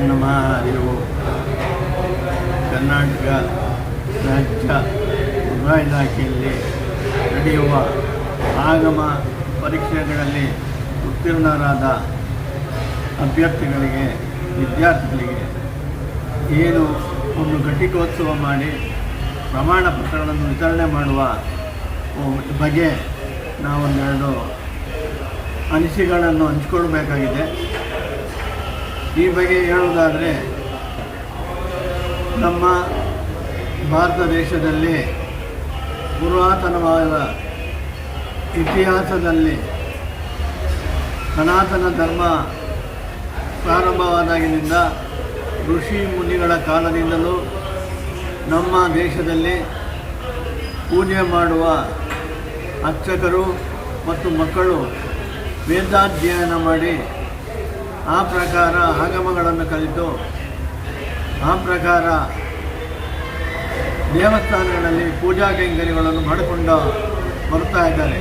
ಸಂವಿಧಾನವನ್ನು ಮಾರಿವು ಕರ್ನಾಟಕ ರಾಜ್ಯ ಗೃಹ ಇಲಾಖೆಯಲ್ಲಿ ನಡೆಯುವ ಆಗಮ ಪರೀಕ್ಷೆಗಳಲ್ಲಿ ಉತ್ತೀರ್ಣರಾದ ಅಭ್ಯರ್ಥಿಗಳಿಗೆ, ವಿದ್ಯಾರ್ಥಿಗಳಿಗೆ ಏನು ಒಂದು ಘಟಿಕೋತ್ಸವ ಮಾಡಿ ಪ್ರಮಾಣ ಪತ್ರಗಳನ್ನು ವಿತರಣೆ ಮಾಡುವ ಬಗ್ಗೆ ನಾವೊಂದೆರಡು ಅನಿಸಿಕೆಗಳನ್ನು ಹಂಚಿಕೊಳ್ಬೇಕಾಗಿದೆ ಈ ಬಗ್ಗೆ ಹೇಳುವುದಾದರೆ, ನಮ್ಮ ಭಾರತ ದೇಶದಲ್ಲಿ ಪುರಾತನವಾದ ಇತಿಹಾಸದಲ್ಲಿ ಸನಾತನ ಧರ್ಮ ಪ್ರಾರಂಭವಾದಾಗಿನಿಂದ ಋಷಿ ಮುನಿಗಳ ಕಾಲದಿಂದಲೂ ನಮ್ಮ ದೇಶದಲ್ಲಿ ಪೂಜೆ ಮಾಡುವ ಅರ್ಚಕರು ಮತ್ತು ಮಕ್ಕಳು ವೇದಾಧ್ಯಯನ ಮಾಡಿ ಆ ಪ್ರಕಾರ ಆಗಮಗಳನ್ನು ಕಲಿತು, ಆ ಪ್ರಕಾರ ದೇವಸ್ಥಾನಗಳಲ್ಲಿ ಪೂಜಾ ಕೈಂಕರ್ಯಗಳನ್ನು ಮಾಡಿಕೊಂಡು ಬರ್ತಾ ಇದ್ದಾರೆ.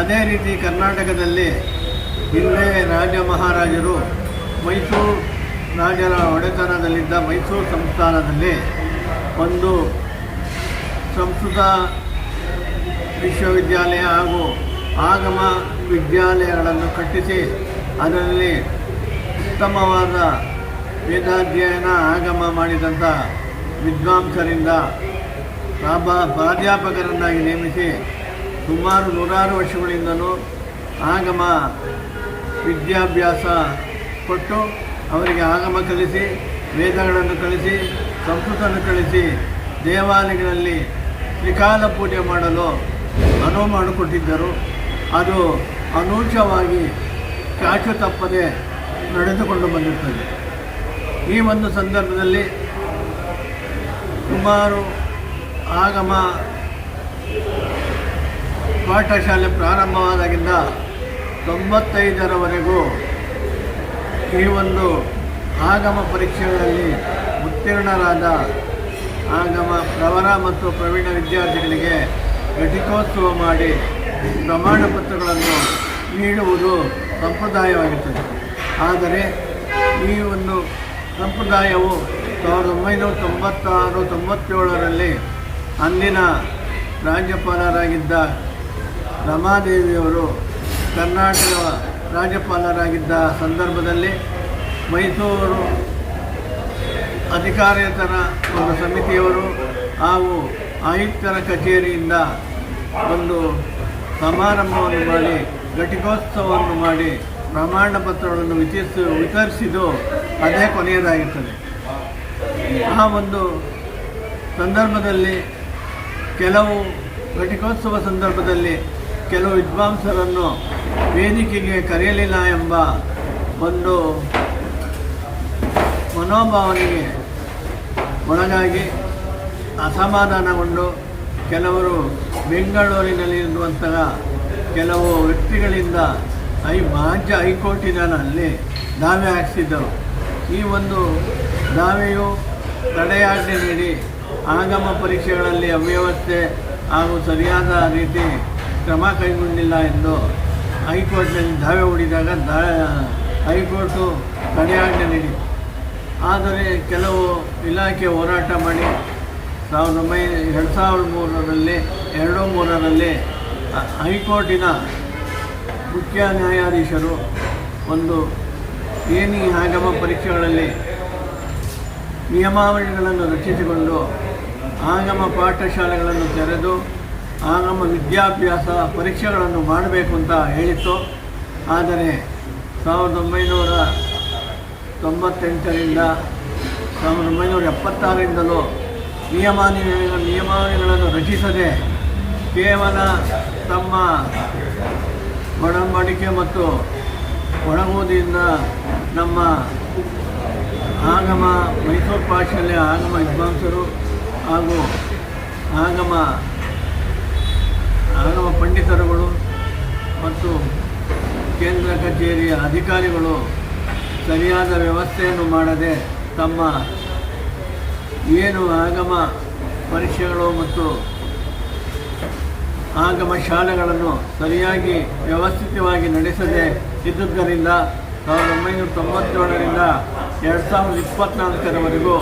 ಅದೇ ರೀತಿ ಕರ್ನಾಟಕದಲ್ಲಿ ಹಿಂದೆ ರಾಜ ಮಹಾರಾಜರು ಮೈಸೂರು ರಾಜರ ಒಡೆತನದಲ್ಲಿದ್ದ ಮೈಸೂರು ಸಂಸ್ಥಾನದಲ್ಲಿ ಒಂದು ಸಂಸ್ಕೃತ ವಿಶ್ವವಿದ್ಯಾಲಯ ಹಾಗೂ ಆಗಮ ವಿದ್ಯಾಲಯಗಳನ್ನು ಕಟ್ಟಿಸಿ ಅದರಲ್ಲಿ ಉತ್ತಮವಾದ ವೇದಾಧ್ಯಯನ ಆಗಮ ಮಾಡಿದಂಥ ವಿದ್ವಾಂಸರಿಂದ ಪ್ರಾಭ ಪ್ರಾಧ್ಯಾಪಕರನ್ನಾಗಿ ನೇಮಿಸಿ ಸುಮಾರು ನೂರಾರು ವರ್ಷಗಳಿಂದಲೂ ಆಗಮ ವಿದ್ಯಾಭ್ಯಾಸ ಕೊಟ್ಟು ಅವರಿಗೆ ಆಗಮ ಕಲಿಸಿ, ವೇದಗಳನ್ನು ಕಲಿಸಿ, ಸಂಸ್ಕೃತವನ್ನು ಕಲಿಸಿ, ದೇವಾಲಯಗಳಲ್ಲಿ ತ್ರಿಕಾಲ ಪೂಜೆ ಮಾಡಲು ಅನುವು ಮಾಡಿಕೊಟ್ಟಿದ್ದರು. ಅದು ಅನೂಚವಾಗಿ ಚಾಚು ತಪ್ಪದೆ ನಡೆದುಕೊಂಡು ಬಂದಿರ್ತದೆ. ಈ ಒಂದು ಸಂದರ್ಭದಲ್ಲಿ ಸುಮಾರು ಆಗಮ ಪಾಠಶಾಲೆ ಪ್ರಾರಂಭವಾದಾಗಿಂದ ತೊಂಬತ್ತೈದರವರೆಗೂ ಈ ಒಂದು ಆಗಮ ಪರೀಕ್ಷೆಗಳಲ್ಲಿ ಉತ್ತೀರ್ಣರಾದ ಆಗಮ ಪ್ರವರ ಮತ್ತು ಪ್ರವೀಣ ವಿದ್ಯಾರ್ಥಿಗಳಿಗೆ ಘಟಿಕೋತ್ಸವ ಮಾಡಿ ಪ್ರಮಾಣ ಪತ್ರಗಳನ್ನು ನೀಡುವುದು ಸಂಪ್ರದಾಯವಾಗಿರುತ್ತದೆ ಆದರೆ ಈ ಒಂದು ಸಂಪ್ರದಾಯವು ಸಾವಿರದ ಒಂಬೈನೂರ ತೊಂಬತ್ತಾರು, ತೊಂಬತ್ತೇಳರಲ್ಲಿ ಅಂದಿನ ರಾಜ್ಯಪಾಲರಾಗಿದ್ದ ರಮಾದೇವಿಯವರು ಕರ್ನಾಟಕ ರಾಜ್ಯಪಾಲರಾಗಿದ್ದ ಸಂದರ್ಭದಲ್ಲಿ ಮೈಸೂರು ಅಧಿಕಾರೇತರ ಒಂದು ಸಮಿತಿಯವರು ಹಾಗೂ ಆಯುಕ್ತರ ಕಚೇರಿಯಿಂದ ಒಂದು ಸಮಾರಂಭವನ್ನು ಮಾಡಿ ಘಟಿಕೋತ್ಸವವನ್ನು ಮಾಡಿ ಪ್ರಮಾಣ ಪತ್ರಗಳನ್ನು ವಿತರಿಸಿ ವಿತರಿಸಿದ್ದು ಅದೇ ಕೊನೆಯದಾಗಿರ್ತದೆ. ಆ ಒಂದು ಸಂದರ್ಭದಲ್ಲಿ ಕೆಲವು ಘಟಿಕೋತ್ಸವ ಸಂದರ್ಭದಲ್ಲಿ ಕೆಲವು ವಿದ್ವಾಂಸರನ್ನು ವೇದಿಕೆಗೆ ಕರೆಯಲಿಲ್ಲ ಎಂಬ ಒಂದು ಮನೋಭಾವನೆಗೆ ಒಳಗಾಗಿ ಅಸಮಾಧಾನಗೊಂಡು ಕೆಲವರು ಬೆಂಗಳೂರಿನಲ್ಲಿರುವಂತಹ ಕೆಲವು ವ್ಯಕ್ತಿಗಳಿಂದ ಐ ರಾಜ್ಯ ಹೈಕೋರ್ಟಿನಲ್ಲಿ ದಾವೆ ಹಾಕಿಸಿದ್ದರು ಈ ಒಂದು ದಾವೆಯು ತಡೆಯಾಜ್ಞೆ ನೀಡಿ ಆಗಮ ಪರೀಕ್ಷೆಗಳಲ್ಲಿ ಅವ್ಯವಸ್ಥೆ ಹಾಗೂ ಸರಿಯಾದ ರೀತಿ ಕ್ರಮ ಕೈಗೊಂಡಿಲ್ಲ ಎಂದು ಹೈಕೋರ್ಟ್ನಲ್ಲಿ ದಾವೆ ಹೂಡಿದಾಗ ದಾ, ಹೈಕೋರ್ಟು ತಡೆಯಾಜ್ಞೆ ನೀಡಿತು ಆದರೆ ಕೆಲವು ಇಲಾಖೆ ಹೋರಾಟ ಮಾಡಿ ಸಾವಿರದ ಒಂಬೈನೂರ ಎರಡು ಸಾವಿರದ ಮೂರರಲ್ಲಿ, ಎರಡು ಮೂರರಲ್ಲಿ ಹೈಕೋರ್ಟಿನ ಮುಖ್ಯ ನ್ಯಾಯಾಧೀಶರು ಒಂದು ಏನಿ ಆಗಮ ಪರೀಕ್ಷೆಗಳಲ್ಲಿ ನಿಯಮಾವಳಿಗಳನ್ನು ರಚಿಸಿಕೊಂಡು ಆಗಮ ಪಾಠಶಾಲೆಗಳನ್ನು ತೆರೆದು ಆಗಮ ವಿದ್ಯಾಭ್ಯಾಸ ಪರೀಕ್ಷೆಗಳನ್ನು ಮಾಡಬೇಕು ಅಂತ ಹೇಳಿತ್ತು. ಆದರೆ ಸಾವಿರದ ಒಂಬೈನೂರ ತೊಂಬತ್ತೆಂಟರಿಂದ, ಸಾವಿರದ ಒಂಬೈನೂರ ಎಪ್ಪತ್ತಾರರಿಂದಲೂ ನಿಯಮಾನಿ, ನಿಯಮಾವಳಿಗಳನ್ನು ರಚಿಸದೆ ಕೇವಲ ತಮ್ಮ ಒಡಂಬಡಿಕೆ ಮತ್ತು ಒಳಗೋದಿಯಿಂದ ನಮ್ಮ ಆಗಮ, ಮೈಸೂರು ಪಾಶಲ್ಯ ಆಗಮ ವಿದ್ವಾಂಸರು ಹಾಗೂ ಆಗಮ ಆಗಮ ಪಂಡಿತರುಗಳು ಮತ್ತು ಕೇಂದ್ರ ಕಚೇರಿಯ ಅಧಿಕಾರಿಗಳು ಸರಿಯಾದ ವ್ಯವಸ್ಥೆಯನ್ನು ಮಾಡದೆ ತಮ್ಮ ಏನು ಆಗಮ ಪರೀಕ್ಷೆಗಳು ಮತ್ತು ಆಗಮ ಶಾಲೆಗಳನ್ನು ಸರಿಯಾಗಿ ವ್ಯವಸ್ಥಿತವಾಗಿ ನಡೆಸದೆ ಇದ್ದುದರಿಂದ ಸಾವಿರದ ಒಂಬೈನೂರ ತೊಂಬತ್ತೇಳರಿಂದ ಎರಡು ಸಾವಿರದ ಇಪ್ಪತ್ತ್ನಾಲ್ಕರವರೆಗೂ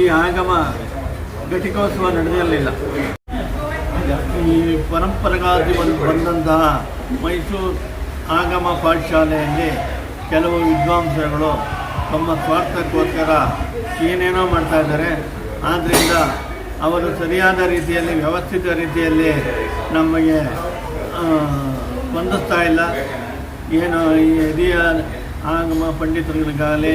ಈ ಆಗಮ ಘಟಿಕೋತ್ಸವ ನಡೆದಿರಲಿಲ್ಲ. ಈ ಪರಂಪರೆಗಾಗಿ ಬಂದು, ಬಂದಂತಹ ಮೈಸೂರು ಆಗಮ ಪಾಠಶಾಲೆಯಲ್ಲಿ ಕೆಲವು ವಿದ್ವಾಂಸರುಗಳು ತಮ್ಮ ಸ್ವಾರ್ಥಕ್ಕೋಸ್ಕರ ಏನೇನೋ ಮಾಡ್ತಾ ಇದ್ದಾರೆ. ಆದ್ದರಿಂದ ಅವರು ಸರಿಯಾದ ರೀತಿಯಲ್ಲಿ, ವ್ಯವಸ್ಥಿತ ರೀತಿಯಲ್ಲಿ ನಮಗೆ ಸ್ಪಂದಿಸ್ತಾ ಇಲ್ಲ. ಏನು ಈ ಹಿರಿಯ ಆಗಮ ಪಂಡಿತರುಗಳಿಗಾಗಲಿ,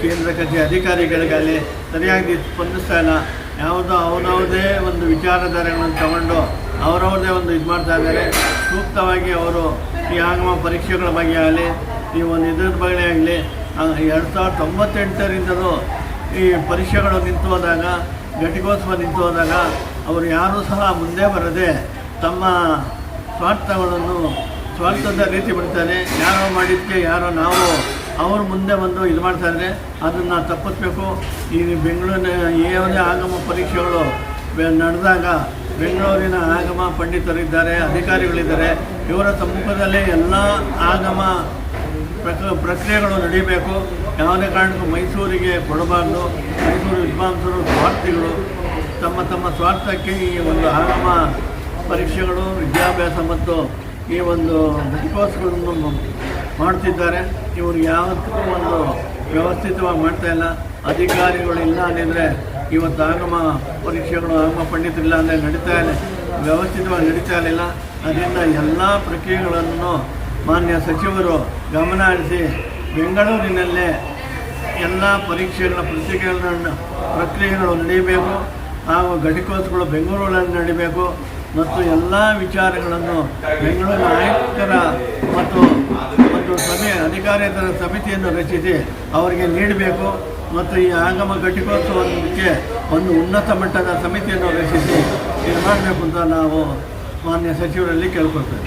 ಕೇಂದ್ರ ಕಚೇರಿ ಅಧಿಕಾರಿಗಳಿಗಾಗಲಿ ಸರಿಯಾಗಿ ಸ್ಪಂದಿಸ್ತಾ ಇಲ್ಲ. ಯಾವುದೋ ಅವರವ್ರದೇ ಒಂದು ವಿಚಾರಧಾರೆಗಳನ್ನು ತಗೊಂಡು ಅವರವ್ರದೇ ಒಂದು ಇದು ಮಾಡ್ತಾ ಇದ್ದಾರೆ. ಸೂಕ್ತವಾಗಿ ಅವರು ಈ ಆಗಮ ಪರೀಕ್ಷೆಗಳ ಬಗ್ಗೆ ಆಗಲಿ, ಈ ಒಂದು ಇದ್ರ ಬಗ್ಗೆ ಆಗಲಿ ಎರಡು ಸಾವಿರದ ತೊಂಬತ್ತೆಂಟರಿಂದಲೂ ಈ ಪರೀಕ್ಷೆಗಳು ನಿಂತು ಹೋದಾಗ ಘಟಿಕೋತ್ಸವ ನಿಂತು ಹೋದಾಗ ಅವರು ಯಾರೂ ಸಹ ಮುಂದೆ ಬರದೆ ತಮ್ಮ ಸ್ವಾರ್ಥಗಳನ್ನು ಸ್ವಾರ್ಥದ ರೀತಿ ಬಿಡ್ತಾರೆ. ಯಾರೋ ಮಾಡಿದ್ದಕ್ಕೆ ಯಾರೋ ನಾವು ಅವರು ಮುಂದೆ ಬಂದು ಇದು ಮಾಡ್ತಾ ಇದ್ದಾರೆ ಅದನ್ನು ತಪ್ಪಿಸ್ಬೇಕು. ಈ ಬೆಂಗಳೂರಿನ ಯಾವುದೇ ಆಗಮ ಪರೀಕ್ಷೆಗಳು ನಡೆದಾಗ ಬೆಂಗಳೂರಿನ ಆಗಮ ಪಂಡಿತರಿದ್ದಾರೆ ಅಧಿಕಾರಿಗಳಿದ್ದಾರೆ. ಇವರ ಸಮ್ಮುಖದಲ್ಲೇ ಎಲ್ಲ ಆಗಮ ಪ್ರಕ ಪ್ರಕ್ರಿಯೆಗಳು ನಡೀಬೇಕು. ಯಾವುದೇ ಕಾರಣಕ್ಕೂ ಮೈಸೂರಿಗೆ ಕೊಡಬಾರ್ದು. ಮೈಸೂರು ವಿದ್ವಾಂಸರು, ಸ್ವಾರ್ಥಿಗಳು, ತಮ್ಮ ತಮ್ಮ ಸ್ವಾರ್ಥಕ್ಕೆ ಈ ಒಂದು ಆಗಮ ಪರೀಕ್ಷೆಗಳು, ವಿದ್ಯಾಭ್ಯಾಸ ಮತ್ತು ಈ ಒಂದು ಕೋರ್ಸ್ಗಳನ್ನು ಮಾಡ್ತಿದ್ದಾರೆ. ಇವರು ಯಾವತ್ತೂ ಒಂದು ವ್ಯವಸ್ಥಿತವಾಗಿ ಮಾಡ್ತಾ ಇಲ್ಲ. ಅಧಿಕಾರಿಗಳು ಇಲ್ಲ ಅಂದಿದ್ರೆ ಇವತ್ತು ಆಗಮ ಪರೀಕ್ಷೆಗಳು ಆಗಮ ಪಂಡಿತರಿಲ್ಲ ಅಂದರೆ ನಡೀತಾ ಇಲ್ಲ. ವ್ಯವಸ್ಥಿತವಾಗಿ ನಡೀತಾ ಇರಲಿಲ್ಲ ಅದರಿಂದ ಎಲ್ಲ ಪ್ರಕ್ರಿಯೆಗಳನ್ನು ಮಾನ್ಯ ಸಚಿವರು ಗಮನ ಹರಿಸಿ ಬೆಂಗಳೂರಿನಲ್ಲೇ ಎಲ್ಲ ಪರೀಕ್ಷೆಗಳ ಪ್ರತಿಕೆಗಳನ್ನು ಪ್ರಕ್ರಿಯೆಗಳು ನಡೆಯಬೇಕು ಹಾಗೂ ಘಟಿಕೋತ್ಸವಗಳು ಬೆಂಗಳೂರಲ್ಲಿ ನಡೀಬೇಕು, ಮತ್ತು ಎಲ್ಲ ವಿಚಾರಗಳನ್ನು ಬೆಂಗಳೂರಿನ ಆಯುಕ್ತರ ಮತ್ತು ಒಂದು ಸಭೆ ಅಧಿಕಾರೇತರ ಸಮಿತಿಯನ್ನು ರಚಿಸಿ ಅವರಿಗೆ ನೀಡಬೇಕು, ಮತ್ತು ಈ ಆಗಮ ಘಟಿಕೋತ್ಸವಕ್ಕೆ ಒಂದು ಉನ್ನತ ಮಟ್ಟದ ಸಮಿತಿಯನ್ನು ರಚಿಸಿ ಇದು ಮಾಡಬೇಕು ಅಂತ ನಾವು ಮಾನ್ಯ ಸಚಿವರಲ್ಲಿ ಕೇಳ್ಕೊಳ್ತೇವೆ.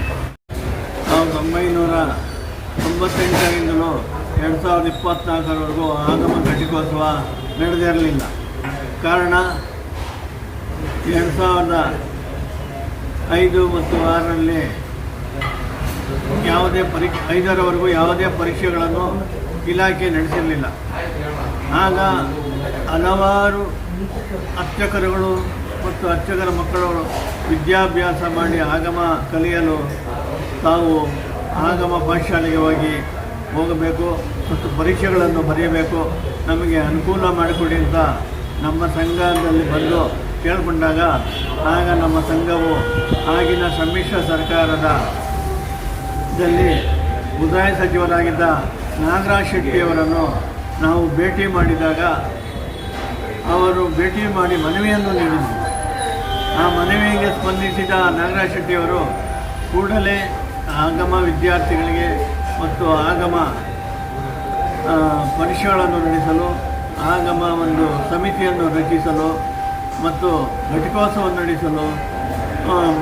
ಸಾವಿರದ ಒಂಬೈನೂರ ತೊಂಬತ್ತೆಂಟರಿಂದಲೂ ಎರಡು ಸಾವಿರದ ಇಪ್ಪತ್ತ್ನಾಲ್ಕರವರೆಗೂ ಆಗಮ ಘಟಿಕೋತ್ಸವ ನಡೆದಿರಲಿಲ್ಲ ಕಾರಣ, ಎರಡು ಸಾವಿರದ ಐದು ಮತ್ತು ಆರರಲ್ಲಿ ಯಾವುದೇ ಪರೀಕ್ಷೆ, ಐದರವರೆಗೂ ಯಾವುದೇ ಪರೀಕ್ಷೆಗಳನ್ನು ಇಲಾಖೆ ನಡೆಸಿರಲಿಲ್ಲ. ಆಗ ಹಲವಾರು ಅರ್ಚಕರುಗಳು ಮತ್ತು ಅರ್ಚಕರ ಮಕ್ಕಳು ವಿದ್ಯಾಭ್ಯಾಸ ಮಾಡಿ ಆಗಮ ಕಲಿಯಲು ತಾವು ಆಗಮ ಪಾಠಶಾಲೆಗೆ ಹೋಗಿ ಹೋಗಬೇಕು ಮತ್ತು ಪರೀಕ್ಷೆಗಳನ್ನು ಬರೆಯಬೇಕು. ನಮಗೆ ಅನುಕೂಲ ಮಾಡಿಕೊಡಿ ಅಂತ ನಮ್ಮ ಸಂಘದಲ್ಲಿ ಬಂದು ಕೇಳಿಕೊಂಡಾಗ, ಆಗ ನಮ್ಮ ಸಂಘವು ಆಗಿನ ಸಮ್ಮಿಶ್ರ ಸರ್ಕಾರದ ದಲ್ಲಿ ಉದಾಯ ಸಚಿವರಾಗಿದ್ದ ನಾಗರಾಜ್ ಶೆಟ್ಟಿಯವರನ್ನು ನಾವು ಭೇಟಿ ಮಾಡಿದಾಗ, ಅವರು ಭೇಟಿ ಮಾಡಿ ಮನವಿಯನ್ನು ನೀಡಿದರು. ಆ ಮನವಿಗೆ ಸ್ಪಂದಿಸಿದ ನಾಗರಾಜ್ ಶೆಟ್ಟಿಯವರು ಕೂಡಲೇ ಆಗಮ ವಿದ್ಯಾರ್ಥಿಗಳಿಗೆ ಮತ್ತು ಆಗಮ ಪರೀಕ್ಷೆಗಳನ್ನು ನಡೆಸಲು, ಆಗಮ ಒಂದು ಸಮಿತಿಯನ್ನು ರಚಿಸಲು ಮತ್ತು ಘಟಿಕೋತ್ಸವ ನಡೆಸಲು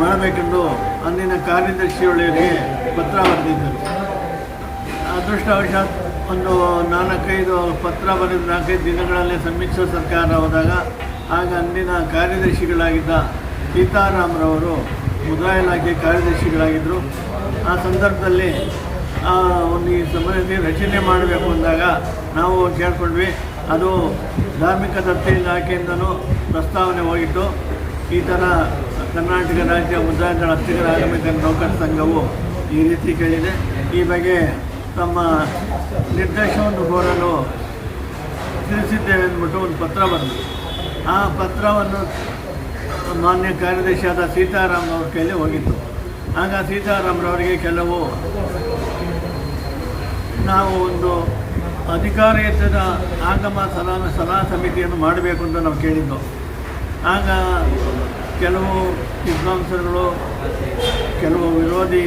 ಮಾಡಬೇಕೆಂದು ಅಂದಿನ ಕಾರ್ಯದರ್ಶಿಯೊಳಗೆ ಪತ್ರ ಬರೆದಿದ್ದರು. ಅದೃಷ್ಟವಶಾತ್ ಒಂದು ನಾಲ್ಕೈದು ಪತ್ರ ಬರೆದ ನಾಲ್ಕೈದು ದಿನಗಳಲ್ಲೇ ಸಮ್ಮಿಶ್ರ ಸರ್ಕಾರ ಹೋದಾಗ ಆಗ ಅಂದಿನ ಕಾರ್ಯದರ್ಶಿಗಳಾಗಿದ್ದ ಸೀತಾರಾಮ್ರವರು ಮುದ್ರಾ ಇಲಾಖೆ ಕಾರ್ಯದರ್ಶಿಗಳಾಗಿದ್ದರು ಆ ಸಂದರ್ಭದಲ್ಲಿ ಒಂದು ಈ ಸಮಯದಲ್ಲಿ ರಚನೆ ಮಾಡಬೇಕು ಅಂದಾಗ ನಾವು ಕೇಳ್ಕೊಂಡ್ವಿ, ಅದು ಧಾರ್ಮಿಕ ದತ್ತಿ ಇಲಾಖೆಯಿಂದನೂ ಪ್ರಸ್ತಾವನೆ ಹೋಗಿತ್ತು. ಈ ಥರ ಕರ್ನಾಟಕ ರಾಜ್ಯ ಮುದ್ರಾಂಚಲ ಹತ್ತಿರ ಆಗಮಿಕ ನೌಕರ ಸಂಘವು ಈ ರೀತಿ ಕೇಳಿದೆ. ಈ ಬಗ್ಗೆ ತಮ್ಮ ನಿರ್ದೇಶವನ್ನು ಕೋರಲು ತಿಳಿಸಿದ್ದೇವೆ ಅಂದ್ಬಿಟ್ಟು ಒಂದು ಪತ್ರ ಬಂತು ಆ ಪತ್ರವನ್ನು ಮಾನ್ಯ ಕಾರ್ಯದರ್ಶಿಯಾದ ಸೀತಾರಾಮ್ ಅವ್ರ ಕೈಲಿ ಹೋಗಿತ್ತು. ಆಗ ಸೀತಾರಾಮ್ರವರಿಗೆ ಕೆಲವು ನಾವು ಒಂದು ಅಧಿಕಾರಯುತದ ಆಗಮ ಸಲಹಾ ಸಲಹಾ ಸಮಿತಿಯನ್ನು ಮಾಡಬೇಕು ಅಂತ ನಾವು ಕೇಳಿದ್ದು. ಆಗ ಕೆಲವು ವಿದ್ವಾಂಸರುಗಳು, ಕೆಲವು ವಿರೋಧಿ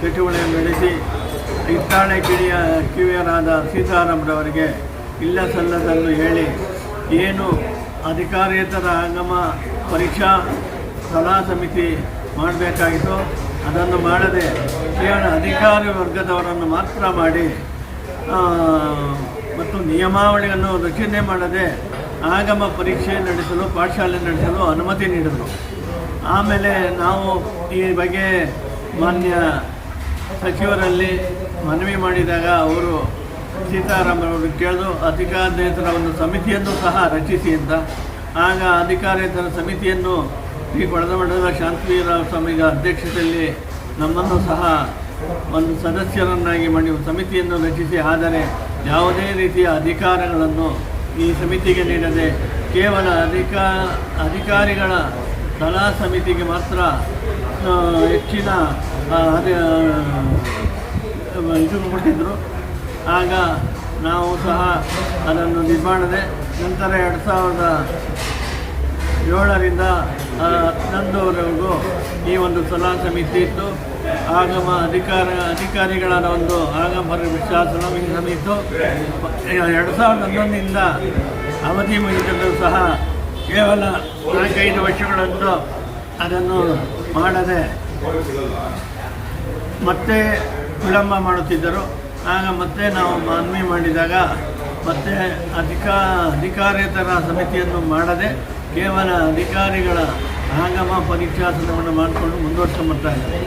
ಚಟುವಟಿಕೆಯನ್ನು ನಡೆಸಿ ಇತ್ತಾಳೆ ಕಿಡಿಯ ಕಿವಿಯರಾದ ಸೀತಾರಾಮ್ರವರಿಗೆ ಇಲ್ಲ ಸಲ್ಲದನ್ನು ಹೇಳಿ, ಏನು ಅಧಿಕಾರೇತರ ಆಗಮ ಪರೀಕ್ಷಾ ಸಲಹಾ ಸಮಿತಿ ಮಾಡಬೇಕಾಗಿತ್ತು. ಅದನ್ನು ಮಾಡದೆ ಕೇವಲ ಅಧಿಕಾರಿ ವರ್ಗದವರನ್ನು ಮಾತ್ರ ಮಾಡಿ ಮತ್ತು ನಿಯಮಾವಳಿಯನ್ನು ರಚನೆ ಮಾಡದೆ ಆಗಮ ಪರೀಕ್ಷೆ ನಡೆಸಲು, ಪಾಠಶಾಲೆ ನಡೆಸಲು ಅನುಮತಿ ನೀಡಿದರು. ಆಮೇಲೆ ನಾವು ಈ ಬಗ್ಗೆ ಮಾನ್ಯ ಸಚಿವರಲ್ಲಿ ಮನವಿ ಮಾಡಿದಾಗ ಅವರು ಸೀತಾರಾಮನವರು ಕೇಳಿದು ಅಧಿಕಾರೇತರ ಒಂದು ಸಮಿತಿಯನ್ನು ಸಹ ರಚಿಸಿ ಅಂತ ಆಗ ಅಧಿಕಾರೇತರ ಸಮಿತಿಯನ್ನು ಈ ಕೊಡದಮಠದ ಶಾಂತವೀರ ಸ್ವಾಮಿಗಳ ಅಧ್ಯಕ್ಷತೆಯಲ್ಲಿ ನಮ್ಮನ್ನು ಸಹ ಒಂದು ಸದಸ್ಯರನ್ನಾಗಿ ಮಾಡಿ ಸಮಿತಿಯನ್ನು ರಚಿಸಿ, ಆದರೆ ಯಾವುದೇ ರೀತಿಯ ಅಧಿಕಾರಗಳನ್ನು ಈ ಸಮಿತಿಗೆ ನೀಡದೆ ಕೇವಲ ಅಧಿಕಾ, ಅಧಿಕಾರಿಗಳ ಕಲಾ ಸಮಿತಿಗೆ ಮಾತ್ರ ಹೆಚ್ಚಿನ ಇದು ಕೊಟ್ಟಿದ್ದರು ಆಗ ನಾವು ಸಹ ಅದನ್ನು ಮಾಡದೆ ನಂತರ ಎರಡು ಸಾವಿರದ ಏಳರಿಂದ ಹನ್ನೊಂದರವರೆಗೂ ಈ ಒಂದು ಸಲಹಾ ಸಮಿತಿ ಇತ್ತು. ಆಗಮ ಅಧಿಕಾರ ಅಧಿಕಾರಿಗಳ ಒಂದು ಆಗಮ ಸಮಿತಿ ಇತ್ತು. ಎರಡು ಸಾವಿರದ ಹನ್ನೊಂದರಿಂದ ಅವಧಿ ಮುಗಿದಲ್ಲೂ ಸಹ ಕೇವಲ ನಾಲ್ಕೈದು ವರ್ಷಗಳಂದು ಅದನ್ನು ಮಾಡದೆ ಮತ್ತೆ ವಿಳಂಬ ಮಾಡುತ್ತಿದ್ದರು. ಆಗ ಮತ್ತೆ ನಾವು ಮನವಿ ಮಾಡಿದಾಗ ಮತ್ತೆ ಅಧಿಕಾ, ಅಧಿಕಾರೇತರ ಸಮಿತಿಯನ್ನು ಮಾಡದೆ ಕೇವಲ ಅಧಿಕಾರಿಗಳ ಆಗಮ ಪರೀಕ್ಷಾಸನವನ್ನು ಮಾಡಿಕೊಂಡು ಮುಂದುವರ್ಸ್ಕೊಂಬರ್ತಾ ಇದ್ದಾರೆ.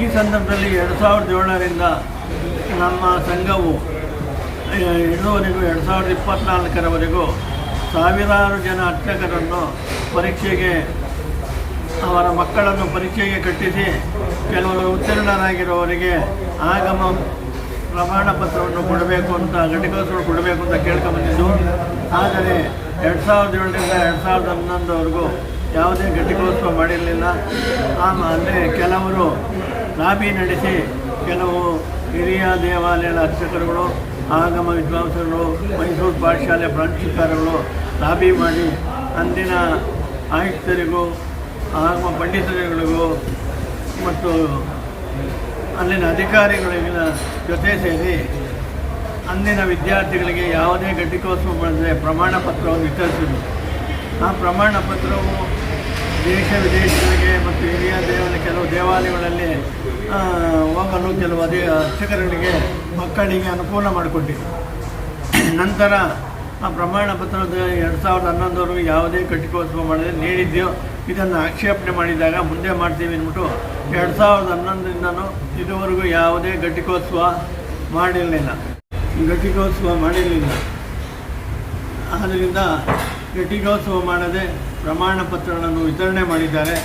ಈ ಸಂದರ್ಭದಲ್ಲಿ ಎರಡು ಸಾವಿರದ ಏಳರಿಂದ ನಮ್ಮ ಸಂಘವು ಇಳುವರೆಗೂ ಎರಡು ಸಾವಿರದ ಇಪ್ಪತ್ತ್ನಾಲ್ಕರವರೆಗೂ ಸಾವಿರಾರು ಜನ ಅರ್ಚಕರನ್ನು ಪರೀಕ್ಷೆಗೆ, ಅವರ ಮಕ್ಕಳನ್ನು ಪರೀಕ್ಷೆಗೆ ಕಟ್ಟಿಸಿ, ಕೆಲವರು ಉತ್ತೀರ್ಣರಾಗಿರುವವರಿಗೆ ಆಗಮ ಪ್ರಮಾಣ ಪತ್ರವನ್ನು ಕೊಡಬೇಕು ಅಂತ, ಘಟಿಕೋತ್ಸವ ಕೊಡಬೇಕು ಅಂತ ಕೇಳ್ಕೊಂಬಂದಿದ್ದು. ಆದರೆ ಎರಡು ಸಾವಿರದ ಏಳರಿಂದ ಎರಡು ಸಾವಿರದ ಹನ್ನೊಂದವರೆಗೂ ಯಾವುದೇ ಘಟಿಕೋತ್ಸವ ಮಾಡಿರಲಿಲ್ಲ. ಆಮೇಲೆ ಕೆಲವರು ಲಾಬಿ ನಡೆಸಿ ಕೆಲವು ಹಿರಿಯ ದೇವಾಲಯದ ಅರ್ಚಕರುಗಳು, ಆಗಮ ವಿದ್ವಾಂಸರು, ಮೈಸೂರು ಪಾಠಶಾಲೆ ಪ್ರಾಂಶುಪಾಲರುಗಳು ಲಾಬಿ ಮಾಡಿ ಅಂದಿನ ಆಯುಕ್ತರಿಗೂ, ಆಗಮ ಪಂಡಿತರುಗಳಿಗೂ ಮತ್ತು ಅಲ್ಲಿನ ಅಧಿಕಾರಿಗಳಿಗಿನ ಜೊತೆ ಸೇರಿ ಅಂದಿನ ವಿದ್ಯಾರ್ಥಿಗಳಿಗೆ ಯಾವುದೇ ಘಟಿಕೋತ್ಸವ ಮಾಡದೆ ಪ್ರಮಾಣ ಪತ್ರವನ್ನು ವಿತರಿಸಿದರು. ಆ ಪ್ರಮಾಣ ಪತ್ರವು ದೇಶ ವಿದೇಶಗಳಿಗೆ ಮತ್ತು ಹಿರಿಯ ದೇವನ ಕೆಲವು ದೇವಾಲಯಗಳಲ್ಲಿ ಹೋಗಲು ಕೆಲವು ಅದೇ ಅರ್ಚಕರುಗಳಿಗೆ ಮಕ್ಕಳಿಗೆ ಅನುಕೂಲ ಮಾಡಿಕೊಟ್ಟಿದೆ ನಂತರ ಆ ಪ್ರಮಾಣ ಪತ್ರದ ಎರಡು ಸಾವಿರದ ಹನ್ನೊಂದರವರೆಗೂ ಯಾವುದೇ ಘಟಿಕೋತ್ಸವ ಮಾಡದೆ ನೀಡಿದ್ದೆವು ಇದನ್ನು ಆಕ್ಷೇಪಣೆ ಮಾಡಿದಾಗ ಮುಂದೆ ಮಾಡ್ತೀವಿ ಅಂದ್ಬಿಟ್ಟು ಎರಡು ಸಾವಿರದ ಹನ್ನೊಂದರಿಂದನೂ ಇದುವರೆಗೂ ಯಾವುದೇ ಘಟಿಕೋತ್ಸವ ಮಾಡಿರಲಿಲ್ಲ. ಘಟಿಕೋತ್ಸವ ಮಾಡಿರಲಿಲ್ಲ. ಆದ್ದರಿಂದ ಘಟಿಕೋತ್ಸವ ಮಾಡದೆ ಪ್ರಮಾಣ ಪತ್ರಗಳನ್ನು ವಿತರಣೆ ಮಾಡಿದ್ದಾರೆ.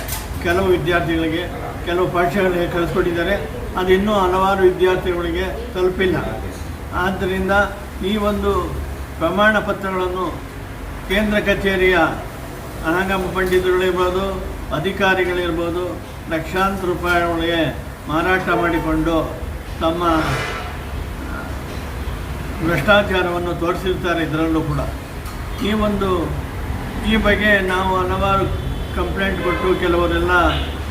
ಕೆಲವು ವಿದ್ಯಾರ್ಥಿಗಳಿಗೆ ಕೆಲವು ಪಾಠಗಳಿಗೆ ಕಳಿಸ್ಕೊಟ್ಟಿದ್ದಾರೆ. ಅದು ಇನ್ನೂ ಹಲವಾರು ವಿದ್ಯಾರ್ಥಿಗಳಿಗೆ ತಲುಪಿಲ್ಲ. ಆದ್ದರಿಂದ ಈ ಒಂದು ಪ್ರಮಾಣ ಪತ್ರಗಳನ್ನು ಕೇಂದ್ರ ಕಚೇರಿಯ ಅನಾಗಮ ಪಂಡಿತರುಗಳಿರ್ಬೋದು, ಅಧಿಕಾರಿಗಳಿರ್ಬೋದು, ಲಕ್ಷಾಂತರ ರೂಪಾಯಿಗಳಿಗೆ ಮಾರಾಟ ಮಾಡಿಕೊಂಡು ತಮ್ಮ ಭ್ರಷ್ಟಾಚಾರವನ್ನು ತೋರಿಸಿರ್ತಾರೆ ಇದರಲ್ಲೂ ಕೂಡ. ಈ ಒಂದು, ಈ ಬಗ್ಗೆ ನಾವು ಹಲವಾರು ಕಂಪ್ಲೇಂಟ್ ಕೊಟ್ಟು ಕೆಲವರೆಲ್ಲ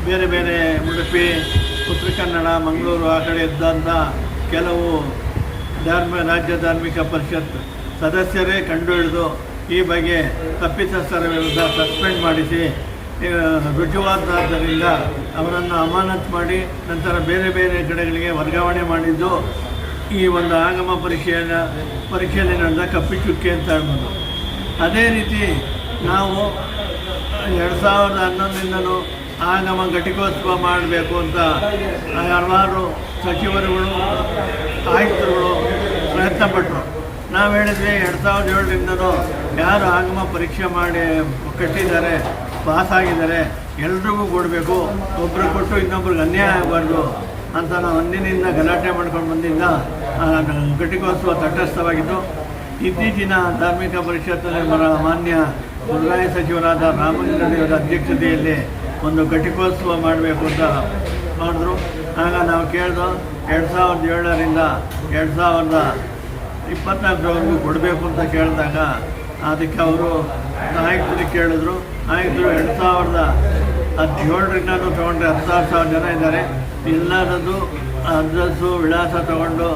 ಬೇರೆ ಬೇರೆ ಉಡುಪಿ, ಉತ್ತರ ಕನ್ನಡ, ಮಂಗಳೂರು ಆ ಕಡೆ ಇದ್ದಂಥ ಕೆಲವು ಧಾರ್ಮ, ರಾಜ್ಯ ಧಾರ್ಮಿಕ ಪರಿಷತ್ ಸದಸ್ಯರೇ ಕಂಡುಹಿಡಿದು ಈ ಬಗ್ಗೆ ತಪ್ಪಿತಸ್ಥರ ವಿರುದ್ಧ ಸಸ್ಪೆಂಡ್ ಮಾಡಿಸಿ ಆ, ರುಜುವಾತಾದ್ದರಿಂದ ಅವರನ್ನು ಅಮಾನತ್ ಮಾಡಿ ನಂತರ ಬೇರೆ ಬೇರೆ ಕಡೆಗಳಿಗೆ ವರ್ಗಾವಣೆ ಮಾಡಿದ್ದು ಈ ಒಂದು ಆಗಮ ಪರೀಕ್ಷೆಯ ಪರೀಕ್ಷೆಯಲ್ಲಿ ನಡೆದ ಕಪ್ಪಿಚುಕ್ಕೆ ಅಂತ ಹೇಳ್ಬೋದು. ಅದೇ ರೀತಿ ನಾವು ಎರಡು ಸಾವಿರದ ಹನ್ನೊಂದರಿಂದಲೂ ಆಗಮ ಘಟಿಕೋತ್ಸವ ಮಾಡಬೇಕು ಅಂತ ಹಲವಾರು ಸಚಿವರುಗಳು ಆಯುಕ್ತರುಗಳು ಪ್ರಯತ್ನಪಟ್ಟರು. ನಾವು ಹೇಳಿದ್ವಿ ಎರಡು ಸಾವಿರದ ಏಳರಿಂದನೂ ಯಾರು ಆಗಮ ಪರೀಕ್ಷೆ ಮಾಡಿ ಕಟ್ಟಿದ್ದಾರೆ, ಪಾಸ್ ಆಗಿದ್ದಾರೆ, ಎಲ್ರಿಗೂ ಕೊಡಬೇಕು. ಒಬ್ರು ಕೊಟ್ಟು ಇನ್ನೊಬ್ರಿಗೆ ಅನ್ಯಾಯ ಆಗಬಾರ್ದು ಅಂತ ನಾವು ಅಂದಿನಿಂದ ಗಲಾಟೆ ಮಾಡ್ಕೊಂಡು ಬಂದಿಂದ ಘಟಿಕೋತ್ಸವ ತಟಸ್ಥವಾಗಿತ್ತು ಇತ್ತೀಚಿನ ಧಾರ್ಮಿಕ ಪರಿಷತ್ತಲ್ಲಿ ಮರ ಮಾನ್ಯ ಮುರುಘಾಯ ಸಚಿವರಾದ ದೇವರ ಅಧ್ಯಕ್ಷತೆಯಲ್ಲಿ ಒಂದು ಘಟಿಕೋತ್ಸವ ಮಾಡಬೇಕು ಅಂತ ಮಾಡಿದ್ರು. ಆಗ ನಾವು ಕೇಳಿದ್ರು ಎರಡು ಸಾವಿರದ ಏಳರಿಂದ, ಎರಡು ಸಾವಿರದ ಇಪ್ಪತ್ನಾಲ್ಕರವರೆಗೂ ಕೊಡಬೇಕು ಅಂತ ಕೇಳಿದಾಗ ಅದಕ್ಕೆ ಅವರು ನಾಯಕರಿಗೆ ಕೇಳಿದ್ರು. ನಾಯಕರು ಎರಡು ಸಾವಿರದ ಹದಿನೇಳರಿಂದ ತೊಗೊಂಡ್ರೆ ಹತ್ತು ಸಾವಿರ ಜನ ಇದ್ದಾರೆ. ಇಲ್ಲದ್ದು ಅಡ್ರೆಸ್ಸು, ವಿಳಾಸ ತೊಗೊಂಡು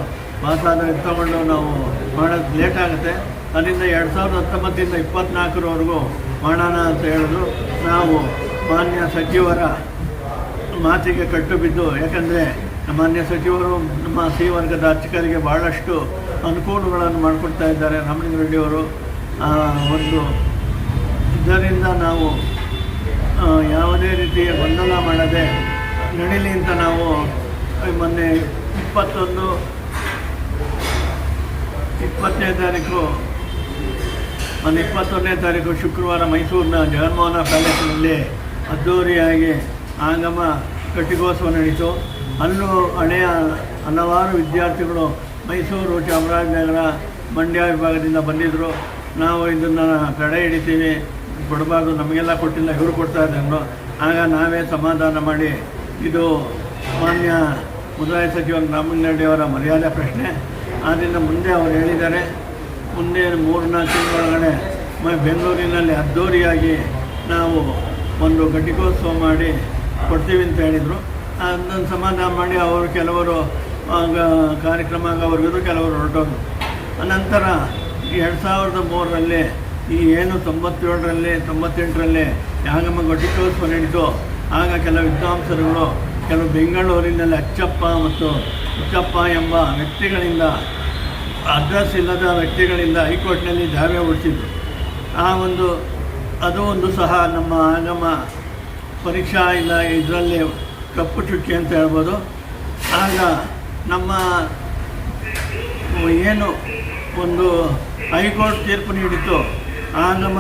ಮಾತಾದ ತೊಗೊಂಡು ನಾವು ಮಾಡೋದು ಲೇಟ್ ಆಗುತ್ತೆ. ಅಲ್ಲಿಂದ ಎರಡು ಸಾವಿರದ ಹತ್ತೊಂಬತ್ತರಿಂದ ಇಪ್ಪತ್ನಾಲ್ಕರವರೆಗೂ ಮಾಡೋಣ ಅಂತ ಹೇಳಿದ್ರು. ನಾವು ಮಾನ್ಯ ಸಚಿವರ ಮಾತಿಗೆ ಕಟ್ಟು ಬಿದ್ದು, ಯಾಕಂದರೆ ಮಾನ್ಯ ಸಚಿವರು ನಮ್ಮ ಸಿ ವರ್ಗದ ಅರ್ಚಕರಿಗೆ ಭಾಳಷ್ಟು ಅನುಕೂಲಗಳನ್ನು ಮಾಡಿಕೊಡ್ತಾ ಇದ್ದಾರೆ ರಾಮಲಿಂಗ ರೆಡ್ಡಿಯವರು. ಆ, ಒಂದು ಇದರಿಂದ ನಾವು ಯಾವುದೇ ರೀತಿಯ ಗೊಂದಲ ಮಾಡದೆ ನಡೀಲಿ ಅಂತ ನಾವು ಮೊನ್ನೆ ಇಪ್ಪತ್ತೊಂದು ಇಪ್ಪತ್ತನೇ ತಾರೀಕು ಒಂದು ಇಪ್ಪತ್ತೊಂದನೇ ತಾರೀಕು ಶುಕ್ರವಾರ ಮೈಸೂರಿನ ಜಗನ್ಮೋಹನ ಪ್ಯಾಲೇಸಿನಲ್ಲಿ ಅದ್ದೂರಿಯಾಗಿ ಆಗಮ ಕಟ್ಟಿಗೋತ್ಸವ ನಡೀತು. ಅಲ್ಲೂ ಹಳೆಯ ಹಲವಾರು ವಿದ್ಯಾರ್ಥಿಗಳು ಮೈಸೂರು ಚಾಮರಾಜನಗರ ಮಂಡ್ಯ ವಿಭಾಗದಿಂದ ಬಂದಿದ್ದರು ನಾವು ಇದನ್ನು ತಡೆ ಹಿಡಿತೀವಿ. ಕೊಡಬಾರ್ದು, ನಮಗೆಲ್ಲ ಕೊಟ್ಟಿಲ್ಲ, ಇವರು ಕೊಡ್ತಾ ಇದ್ರು ಆಗ ನಾವೇ ಸಮಾಧಾನ ಮಾಡಿ, ಇದು ಮಾನ್ಯ ಮುದ್ರಾಯ ಸಚಿವ ರಾಮಲಿಂಗಾರೆಡ್ಡಿ ಅವರ ಮರ್ಯಾದೆ ಪ್ರಶ್ನೆ. ಆದ್ದರಿಂದ ಮುಂದೆ ಅವರು ಹೇಳಿದ್ದಾರೆ. ಮುಂದೆ ಮೂರು ನಾಲ್ಕು ತಿಂಗಳೊಳಗಡೆ ಮ, ಬೆಂಗಳೂರಿನಲ್ಲಿ ಅದ್ದೂರಿಯಾಗಿ ನಾವು ಒಂದು ಘಟಿಕೋತ್ಸವ ಮಾಡಿ ಕೊಡ್ತೀವಿ ಅಂತ ಹೇಳಿದರು. ಅದನ್ನು ಸಮಾಧಾನ ಮಾಡಿ ಅವರು ಕೆಲವರು ಕಾರ್ಯಕ್ರಮ ಅವ್ರಿಗಿದ್ರು ಕೆಲವರು ಹೊರಟೋದ್ರು. ಅನಂತರ ಎರಡು ಸಾವಿರದ ಮೂರರಲ್ಲಿ, ಈ ಏನು ತೊಂಬತ್ತೇಳರಲ್ಲಿ, ತೊಂಬತ್ತೆಂಟರಲ್ಲಿ ಯಾಗಮ್ಮ ಘಟಿಕೋತ್ಸವ ನಡೀತು, ಆಗ ಕೆಲವು ವಿದ್ವಾಂಸರುಗಳು, ಕೆಲವು ಬೆಂಗಳೂರಿನಲ್ಲಿ ಅಚ್ಚಪ್ಪ ಮತ್ತು ಉಚ್ಚಪ್ಪ ಎಂಬ ವ್ಯಕ್ತಿಗಳಿಂದ, ಅಡ್ರೆಸ್ ಇಲ್ಲದ ವ್ಯಕ್ತಿಗಳಿಂದ ಹೈಕೋರ್ಟ್ನಲ್ಲಿ ದಾವೆ ಹೊಡಿಸಿದ್ರು ಆ ಒಂದು, ಅದು ಒಂದು ಸಹ ನಮ್ಮ ಆಗಮ ಪರೀಕ್ಷಾ ಇಲ್ಲ ಇದರಲ್ಲಿ ಕಪ್ಪು ಚುಕ್ಕಿ ಅಂತ ಹೇಳ್ಬೋದು. ಆಗ ನಮ್ಮ ಏನು ಒಂದು ಹೈಕೋರ್ಟ್ ತೀರ್ಪು ನೀಡಿತ್ತು ನಮ್ಮ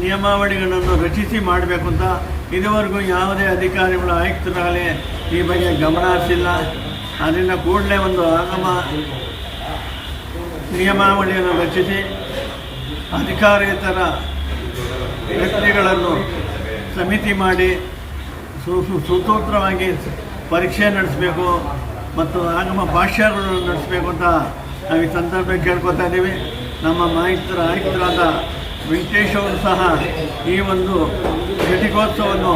ನಿಯಮಾವಳಿಗಳನ್ನು ರಚಿಸಿ ಮಾಡಬೇಕು ಅಂತ ಇದುವರೆಗೂ ಯಾವುದೇ ಅಧಿಕಾರಿಗಳು ಆಯುಕ್ತರಾಗಲಿ ಈ ಬಗ್ಗೆ ಗಮನ ಹರಿಸಿಲ್ಲ. ಅದರಿಂದ ಕೂಡಲೇ ಒಂದು ಆಗಮ ನಿಯಮಾವಳಿಯನ್ನು ರಚಿಸಿ ಅಧಿಕಾರೇತರ ವ್ಯಕ್ತಿಗಳನ್ನು ಸಮಿತಿ ಮಾಡಿ ಸು- ಸುಸೂತ್ರವಾಗಿ ಪರೀಕ್ಷೆ ನಡೆಸಬೇಕು. ಮತ್ತು ಆಗಮ ಭಾಷ್ಯಗಳನ್ನು ನಡೆಸಬೇಕು ಅಂತ ನಾವು ಈ ಸಂದರ್ಭ ಕೇಳ್ಕೊತಾ ಇದ್ದೀವಿ. ನಮ್ಮ ಮಾಹಿತರ, ಆಯುಕ್ತರಾದ ವೆಂಕಟೇಶ್ ಅವರು ಸಹ ಈ ಒಂದು ಘಟಿಕೋತ್ಸವವನ್ನು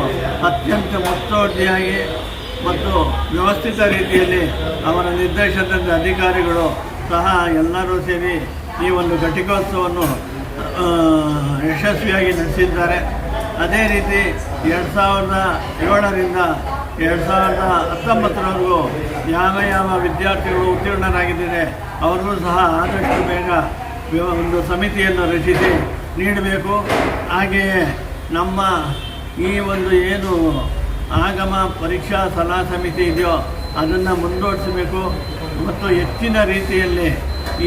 ಅತ್ಯಂತ ಮುತುವರ್ಜಿಯಾಗಿ ಮತ್ತು ವ್ಯವಸ್ಥಿತ ರೀತಿಯಲ್ಲಿ ಅವರ ನಿರ್ದೇಶನದ ಅಧಿಕಾರಿಗಳು ಸಹ ಎಲ್ಲರೂ ಸೇರಿ ಈ ಒಂದು ಘಟಿಕೋತ್ಸವವನ್ನು ಯಶಸ್ವಿಯಾಗಿ ನಡೆಸಿದ್ದಾರೆ. ಅದೇ ರೀತಿ ಎರಡು ಸಾವಿರದ ಏಳರಿಂದ ಎರಡು ಸಾವಿರದ ಹತ್ತೊಂಬತ್ತರವರೆಗೂ ಯಾವ ಯಾವ ವಿದ್ಯಾರ್ಥಿಗಳು ಉತ್ತೀರ್ಣರಾಗಿದ್ದಾರೆ ಅವ್ರಿಗೂ ಸಹ ಆದಷ್ಟು ಬೇಗ ಒಂದು ಸಮಿತಿಯನ್ನು ರಚಿಸಿ ನೀಡಬೇಕು. ಹಾಗೆಯೇ ನಮ್ಮ ಈ ಒಂದು ಏನು ಆಗಮ ಪರೀಕ್ಷಾ ಸಲಹಾ ಸಮಿತಿ ಇದೆಯೋ ಅದನ್ನು ಮುಂದುವರಿಸಬೇಕು ಮತ್ತು ಹೆಚ್ಚಿನ ರೀತಿಯಲ್ಲಿ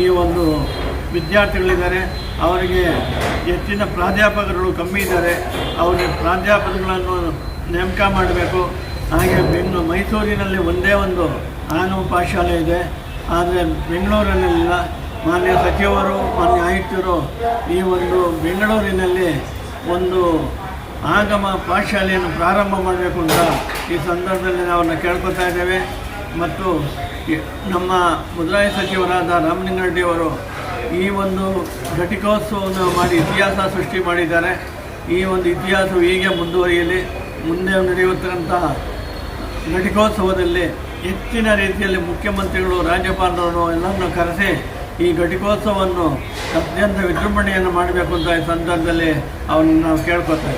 ಈ ಒಂದು ವಿದ್ಯಾರ್ಥಿಗಳಿದ್ದಾರೆ. ಅವರಿಗೆ ಹೆಚ್ಚಿನ ಪ್ರಾಧ್ಯಾಪಕರುಗಳು ಕಮ್ಮಿ ಇದ್ದಾರೆ. ಅವರಿಗೆ ಪ್ರಾಧ್ಯಾಪಕಗಳನ್ನು ನೇಮಕ ಮಾಡಬೇಕು. ಹಾಗೆ ಬೆಂಗಳೂರು, ಮೈಸೂರಿನಲ್ಲಿ ಒಂದೇ ಒಂದು ಆನು ಪಾಠಶಾಲೆ ಇದೆ. ಆದರೆ ಬೆಂಗಳೂರಿನಲ್ಲಿಲ್ಲ. ಮಾನ್ಯ ಸಚಿವರು, ಮಾನ್ಯ ಆಯುಕ್ತರು ಈ ಒಂದು ಬೆಂಗಳೂರಿನಲ್ಲಿ ಒಂದು ಆಗಮ ಪಾಠಶಾಲೆಯನ್ನು ಪ್ರಾರಂಭ ಮಾಡಬೇಕು ಅಂತ ಈ ಸಂದರ್ಭದಲ್ಲಿ ನಾವು ಅವ್ರನ್ನ ಕೇಳ್ಕೊತಾ ಇದ್ದೇವೆ. ಮತ್ತು ನಮ್ಮ ಮುದ್ರಾಯ ಸಚಿವರಾದ ರಾಮಲಿಂಗಾರೆಡ್ಡಿಯವರು ಈ ಒಂದು ಘಟಿಕೋತ್ಸವವನ್ನು ಮಾಡಿ ಇತಿಹಾಸ ಸೃಷ್ಟಿ ಮಾಡಿದ್ದಾರೆ. ಈ ಒಂದು ಇತಿಹಾಸವು ಹೀಗೆ ಮುಂದುವರಿಯಲಿ. ಮುಂದೆ ನಡೆಯುತ್ತಿರುವಂಥ ಘಟಿಕೋತ್ಸವದಲ್ಲಿ ಹೆಚ್ಚಿನ ರೀತಿಯಲ್ಲಿ ಮುಖ್ಯಮಂತ್ರಿಗಳು ರಾಜ್ಯಪಾಲರನ್ನು ಎಲ್ಲರನ್ನು ಕರೆಸಿ ಈ ಘಟಿಕೋತ್ಸವವನ್ನು ಅತ್ಯಂತ ವಿಜೃಂಭಣೆಯನ್ನು ಮಾಡಬೇಕು ಅಂತ ಈ ಸಂದರ್ಭದಲ್ಲಿ ಅವನ್ನು ನಾವು ಕೇಳ್ಕೊತಾ